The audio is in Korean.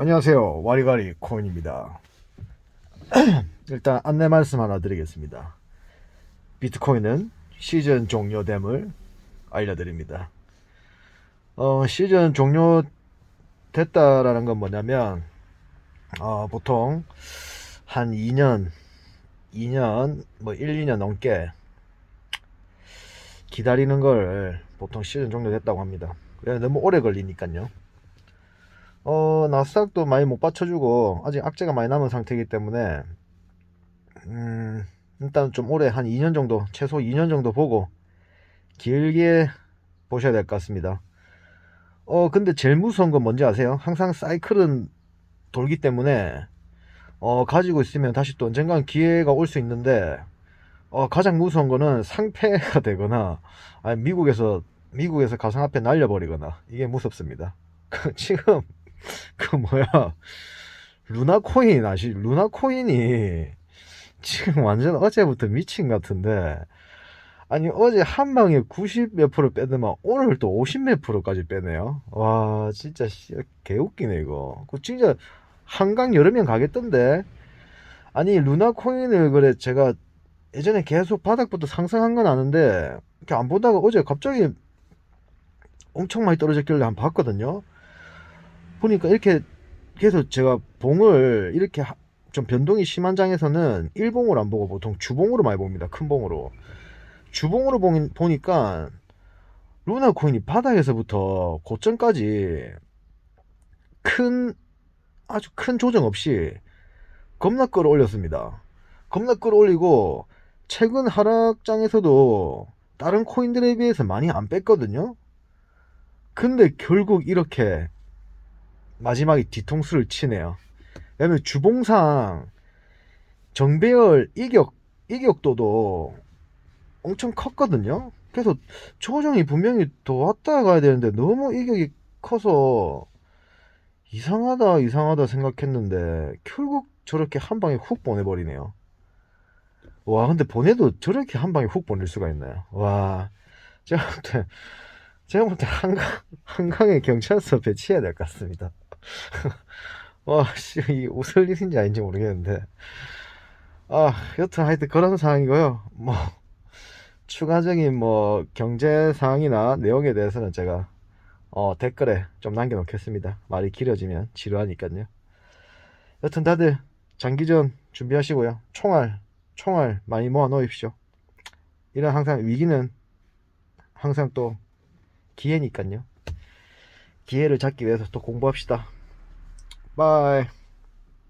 안녕하세요. 와리가리 코인입니다. 일단 안내 말씀 하나 드리겠습니다. 비트코인은 시즌 종료됨을 알려드립니다. 어, 시즌 종료됐다라는 건 뭐냐면, 어, 보통 한 2년, 2년, 뭐 1, 2년 넘게 기다리는 걸 보통 시즌 종료됐다고 합니다. 왜 너무 오래 걸리니까요. 어, 나스닥도 많이 못 받쳐주고, 아직 악재가 많이 남은 상태이기 때문에, 음, 일단 좀 오래 한 2년 정도, 최소 2년 정도 보고, 길게 보셔야 될 것 같습니다. 어, 근데 제일 무서운 건 뭔지 아세요? 항상 사이클은 돌기 때문에, 어, 가지고 있으면 다시 또 언젠간 기회가 올 수 있는데, 어, 가장 무서운 거는 상패가 되거나, 아니, 미국에서, 미국에서 가상화폐 날려버리거나, 이게 무섭습니다. 지금, 그 뭐야? 루나 코인 아시 루나 코인이 지금 완전 어제부터 미친 것 같은데 아니 어제 한 방에 90 몇 프로 빼더만 오늘 또 50 몇 프로까지 빼네요. 와 진짜 씨, 개웃기네 이거. 그 진짜 한강 명 가겠던데. 아니 루나 코인을 그래 제가 예전에 계속 바닥부터 상승한 건 아는데 이렇게 안 보다가 어제 갑자기 엄청 많이 떨어졌길래 한 번 봤거든요 보니까 이렇게 계속 제가 봉을 이렇게 하- 좀 변동이 심한 장에서는 일봉으로 안 보고 보통 주봉으로 많이 봅니다. 큰 봉으로. 주봉으로 보니, 보니까 루나 코인이 바닥에서부터 고점까지 큰 아주 큰 조정 없이 겁나 끌어올렸습니다. 겁나 끌어올리고 최근 하락장에서도 다른 코인들에 비해서 많이 안 뺐거든요. 근데 결국 이렇게 마지막에 뒤통수를 치네요. 왜냐면 주봉상 정배열 이격 이격도도 엄청 컸거든요. 그래서 조정이 분명히 더 왔다 가야 되는데 너무 이격이 커서 이상하다 이상하다 생각했는데 결국 저렇게 한 방에 훅 보내버리네요. 와 근데 보내도 저렇게 한 방에 훅 보낼 수가 있나요? 와 제가 볼때 제가 볼때 한강 한강에 경찰서 배치해야 될 것 같습니다. 와, 씨, 이 웃을 일인지 아닌지 모르겠는데. 아, 여튼 하여튼 그런 상황이고요. 뭐, 추가적인 뭐, 경제 상황이나 내용에 대해서는 제가, 어, 댓글에 좀 남겨놓겠습니다. 말이 길어지면 지루하니까요. 여튼 다들 장기전 준비하시고요. 총알, 총알 많이 모아 놓으십시오. 이런 항상 위기는 항상 또 기회니까요. 기회를 잡기 위해서 또 공부합시다. 바이.